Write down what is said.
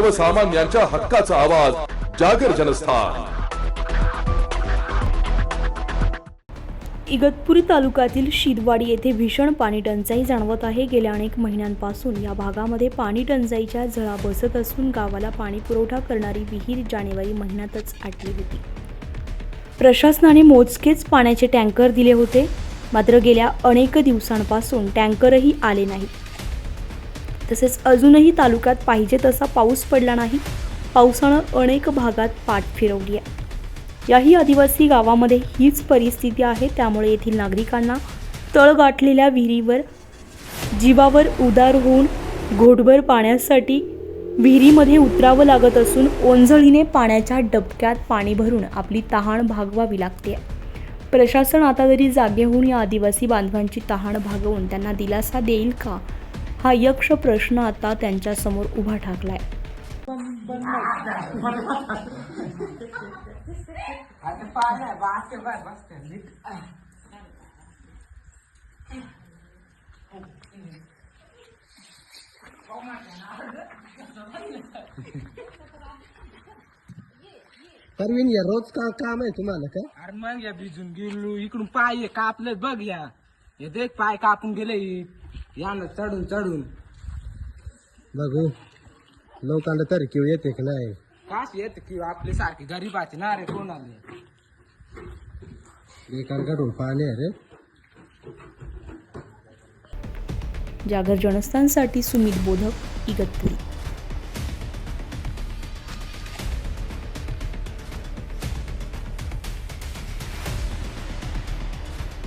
सर्वसामान्यांच्या हक्काचा आवाज जागर जनस्थान. इगतपुरी तालुक्यातील शिदवाडी येथे भीषण पाणी टंचाई जाणवत आहे. गेल्या अनेक महिन्यांपासून या भागामध्ये पाणी टंचाईच्या झळा बसत असून गावाला पाणी पुरवठा करणारी विहीर जानेवारी महिन्यातच आटली होती. प्रशासनाने मोजकेच पाण्याचे टँकर दिले होते. मात्र गेल्या अनेक दिवसांपासून टँकरही आले नाहीत तसेच अजूनही तालुक्यात पाहिजे तसा पाऊस पडला नाही. पावसानं अनेक भागात पाठ फिरवली आहे. याही आदिवासी गावामध्ये हीच परिस्थिती आहे. त्यामुळे येथील नागरिकांना तळ गाठलेल्या विहिरीवर जीवावर उदार होऊन घोटभर पाण्यासाठी विहिरीमध्ये उतरावं लागत असून ओंजळीने पाण्याच्या डबक्यात पाणी भरून आपली तहान भागवावी लागते. प्रशासन आता तरी जागे होऊन या आदिवासी बांधवांची तहान भागवून त्यांना दिलासा देईल का? हा यक्ष प्रश्न आता त्यांच्यासमोर उभा ठाकलाय. परवीन या रोज का काम आहे तुम्हाला काय अरे मग या भिजून गेलो इकडून पाय कापले बघ या. हे देख पाय कापून गेले यानं चढून चढून. बघू. लोकांना तरी किंवा येते की नाही? कास येत की आपले सारखे गरीबाचे ना रे कोणाले? बेकार काढून पाणी आहे रे. जागर जनस्थानसाठी सुमित बोधक इगतपुरी.